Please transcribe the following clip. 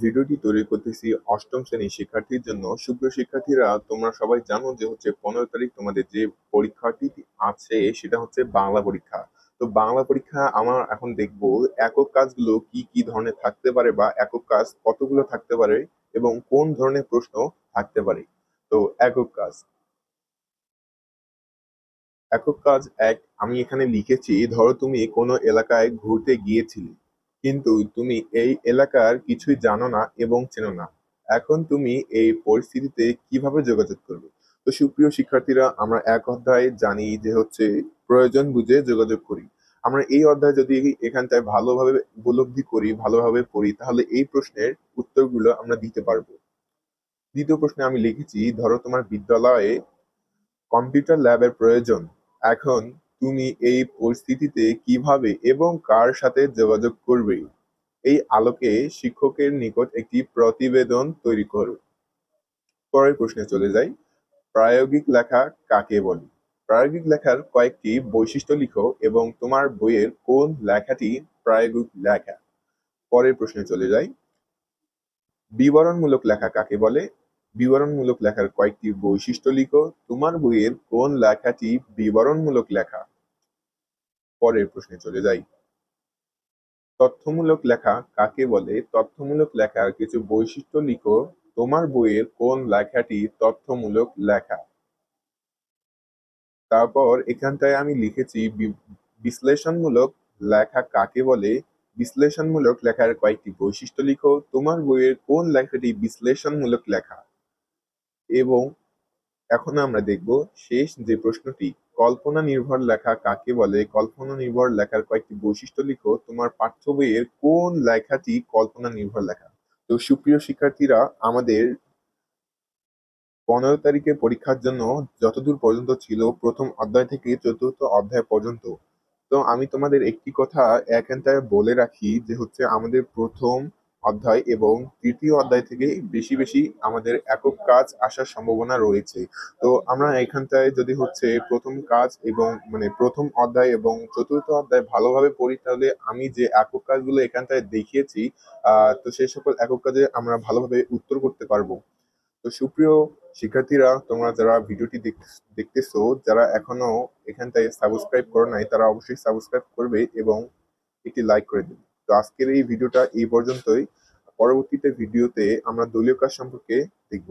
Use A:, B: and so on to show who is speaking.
A: ভিডিওটি তৈরি করতেছি অষ্টম শ্রেণির শিক্ষার্থীর জন্য। সুপ্রিয় শিক্ষার্থীরা, তোমরা সবাই জানো যে হচ্ছে পনেরো তারিখ তোমাদের যে পরীক্ষাটি আছে, সেটা হচ্ছে বাংলা পরীক্ষা। তো বাংলা পরীক্ষা আমার এখন দেখব একক কাজগুলো কি কি ধরনের থাকতে পারে বা একক কাজ কতগুলো থাকতে পারে এবং কোন ধরনের প্রশ্ন থাকতে পারে। তো একক কাজ। একক কাজ এক, আমি এখানে লিখেছি, ধরো তুমি কোনো এলাকায় ঘুরতে গিয়েছিলে। কিন্তু তুমি এই এলাকার কিছুই জানো না এবং চেনো না। এখন তুমি এই পরিস্থিতিতে কীভাবে যোগাযোগ করবে? তো সুপ্রিয় শিক্ষার্থীরা, আমরা এক অধ্যায়ে জানি যে হচ্ছে প্রয়োজন বুঝে যোগাযোগ করি। আমরা এই অধ্যায় যদি এখানটায় ভালোভাবে উপলব্ধি করি, ভালোভাবে পড়ি, তাহলে এই প্রশ্নের উত্তরগুলো আমরা দিতে পারব। দ্বিতীয় প্রশ্নে আমি লিখেছি, ধরো তোমার বিদ্যালয়ে কম্পিউটার ল্যাবের প্রয়োজন। এখন তুমি এই পরিস্থিতিতে কীভাবে এবং কার সাথে যোগাযোগ করবে? এই আলোকে শিক্ষকের নিকট একটি প্রতিবেদন তৈরি করো। পরের প্রশ্নে চলে যাই। প্রায়োগিক লেখা কাকে বলে? প্রায়োগিক লেখার কয়েকটি বৈশিষ্ট্য লিখো এবং তোমার বইয়ের কোন লেখাটি প্রায়োগিক লেখা? পরের প্রশ্নে চলে যাই। বিবরণমূলক লেখা কাকে বলে? বিবরণমূলক লেখার কয়েকটি বৈশিষ্ট্য লিখো। তোমার বইয়ের কোন লেখাটি বিবরণমূলক লেখা? পরের প্রশ্নে চলে যাই। তথ্যমূলক লেখা কাকে বলে? তথ্যমূলক লেখার কিছু বৈশিষ্ট্য লিখো। তোমার বইয়ের কোন লেখাটি তথ্যমূলক লেখা? তারপর এখানটায় আমি লিখেছি বিশ্লেষণমূলক লেখা কাকে বলে? বিশ্লেষণমূলক লেখার কয়েকটি বৈশিষ্ট্য লিখো। তোমার বইয়ের কোন লেখাটি বিশ্লেষণমূলক লেখা? এবং এখন আমরা দেখব শেষ যে প্রশ্নটি, কল্পনা নির্ভর লেখা কাকে বলে? কল্পনা নির্ভর লেখার কয়েকটি বৈশিষ্ট্য লিখো। তোমার পাঠ্য বইয়ের কোন লেখাটি কল্পনা নির্ভর লেখা? তো সুপ্রিয় শিক্ষার্থীরা, আমাদের পনেরো তারিখে পরীক্ষার জন্য যতদূর পর্যন্ত ছিল, প্রথম অধ্যায় থেকে চতুর্থ অধ্যায় পর্যন্ত। তো আমি তোমাদের একটি কথা এখানটায় বলে রাখি যে হচ্ছে আমাদের প্রথম অধ্যায় এবং তৃতীয় অধ্যায় থেকে বেশি বেশি আমাদের একক কাজ আসার সম্ভাবনা রয়েছে। তো আমরা এখানটায় যদি হচ্ছে প্রথম কাজ এবং মানে প্রথম অধ্যায় এবং চতুর্থ অধ্যায় ভালোভাবে পড়ি, তাহলে আমি যে একক কাজগুলো এখানটায় দেখিয়েছি তো সেই সকল একক কাজে আমরা ভালোভাবে উত্তর করতে পারব। তো সুপ্রিয় শিক্ষার্থীরা, তোমরা যারা ভিডিওটি দেখতেছো, যারা এখনও এখানটায় সাবস্ক্রাইব করো নাই, তারা অবশ্যই সাবস্ক্রাইব করবে এবং একটি লাইক করে দেবে। তো আজকের এই ভিডিওটা এই পর্যন্তই। পরবর্তীতে ভিডিওতে আমরা দলীয় কাজ সম্পর্কে দেখব।